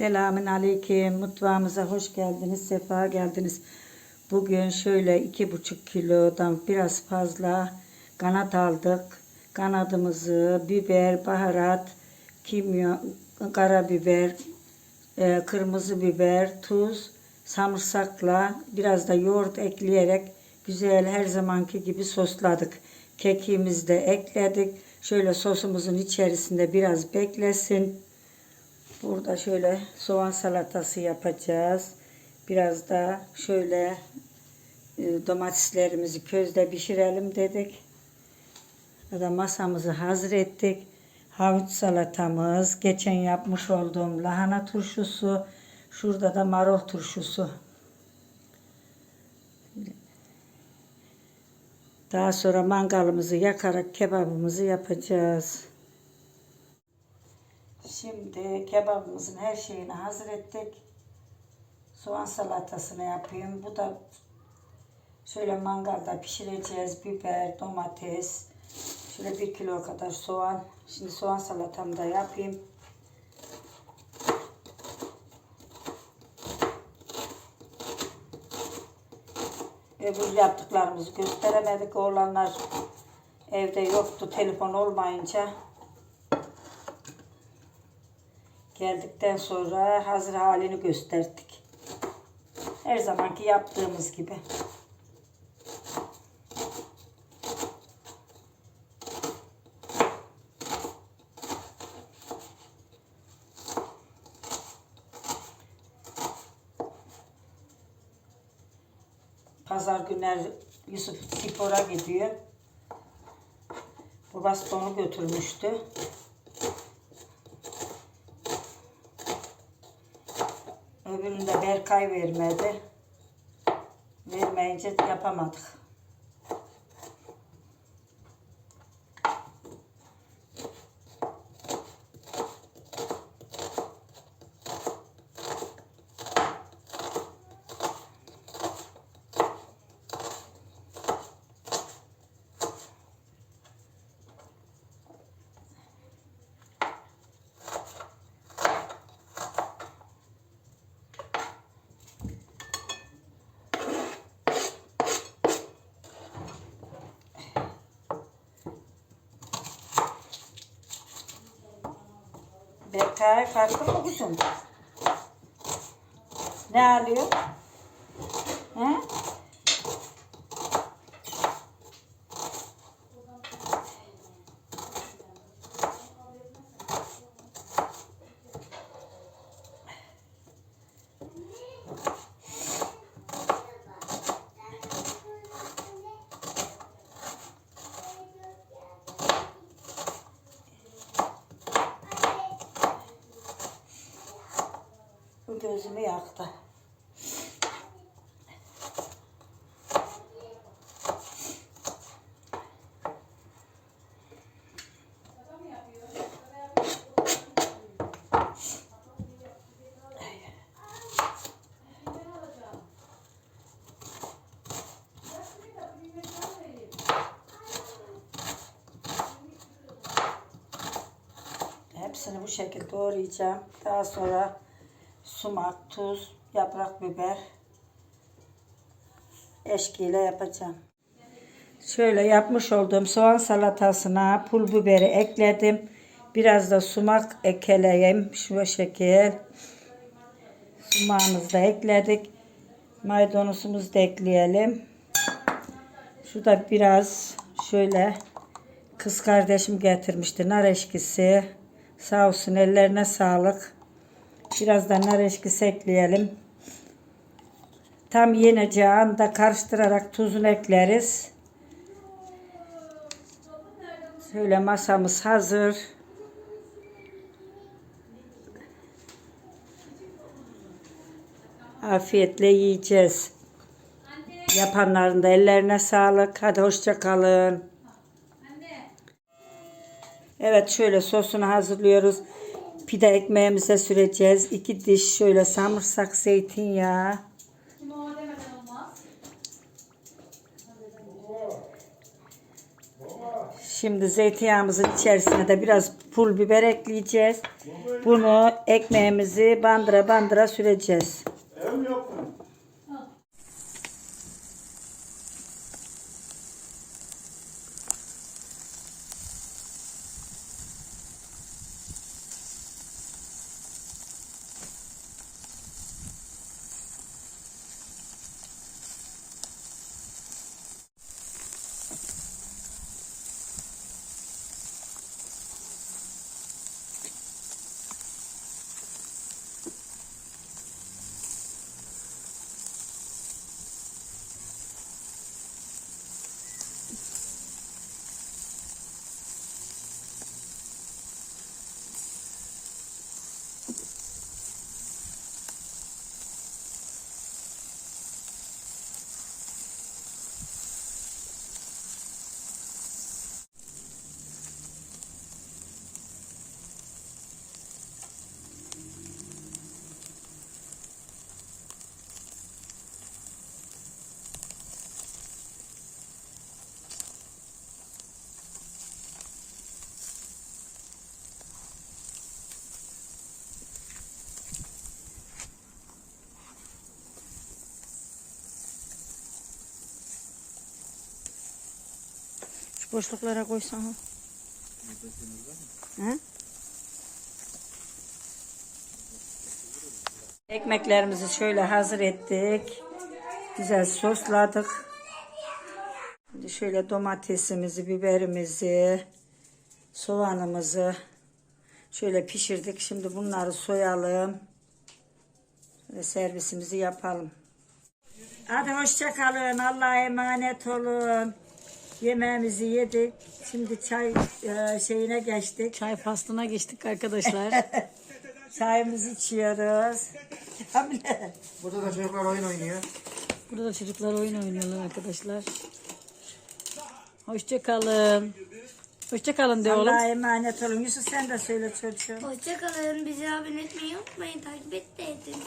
Selamün aleyküm. Mutfağımıza hoş geldiniz. Sefa geldiniz. Bugün şöyle iki buçuk kilodan biraz fazla kanat aldık. Kanadımızı biber, baharat, kimyon, karabiber, e, kırmızı biber, tuz, samırsakla biraz da yoğurt ekleyerek güzel her zamanki gibi sosladık. Kekiğimizi de ekledik. Şöyle sosumuzun içerisinde biraz beklesin. Burada şöyle soğan salatası yapacağız. Biraz da şöyle e, domateslerimizi közde pişirelim dedik. Ya da masamızı hazır ettik. Havuç salatamız, geçen yapmış olduğum lahana turşusu, şurada da marul turşusu. Daha sonra mangalımızı yakarak kebabımızı yapacağız. Şimdi kebabımızın her şeyini hazır ettik. Soğan salatasını yapayım. Bu da şöyle mangalda pişireceğiz. Biber, domates. Şöyle bir kilo kadar soğan. Şimdi soğan salatamı da yapayım. Öbür yaptıklarımızı gösteremedik. Oğlanlar evde yoktu telefon olmayınca. Geldikten sonra hazır halini gösterdik. Her zamanki yaptığımız gibi. Pazar günler Yusuf spora gidiyor. Babası da onu götürmüştü. Berkay vermedi. Vermeyince yapamadık. Berkay kalktın mı kuzum? Ne alıyor? He? Gözümü yaktı. Hepsini bu şekilde doğrayacağım. Daha sonra sumak, tuz, yaprak biber eşkiyle yapacağım. Şöyle yapmış olduğum soğan salatasına pul biberi ekledim. Biraz da sumak ekeleyeyim. Şu şekil. Sumağımızı da ekledik. Maydanozumuzu da ekleyelim. Şurada biraz şöyle kız kardeşim getirmişti nar eşkisi. Sağ olsun ellerine sağlık. Biraz da nar eşkisi ekleyelim. Tam yeneceği anda karıştırarak tuzunu ekleriz. Şöyle masamız hazır. Afiyetle yiyeceğiz. Yapanların da ellerine sağlık. Hadi hoşça kalın. Evet şöyle sosunu hazırlıyoruz. Pide ekmeğimize süreceğiz. İki diş şöyle samırsak zeytinyağı. Şimdi zeytinyağımızın içerisine de biraz pul biber ekleyeceğiz. Bunu ekmeğimizi bandıra bandıra süreceğiz. Şu boşluklara koysana. Hı? Ekmeklerimizi şöyle hazır ettik. Güzel sosladık. Şimdi şöyle domatesimizi, biberimizi, soğanımızı şöyle pişirdik. Şimdi bunları soyalım. Ve servisimizi yapalım. Hadi hoşça kalın. Allah'a emanet olun. Yemeğimizi yedik. Şimdi çay e, şeyine geçtik. Çay faslına geçtik arkadaşlar. Çayımızı içiyoruz. Hamle. Burada da çocuklar oyun oynuyor. Burada da çocuklar oyun oynuyorlar arkadaşlar. Hoşça kalın. Hoşça kalın de oğlum. Allah'a emanet olun. Yusuf sen de söyle çocuğum. Hoşçakalın. Bizi abone etmeyi unutmayın. Takip et de edin.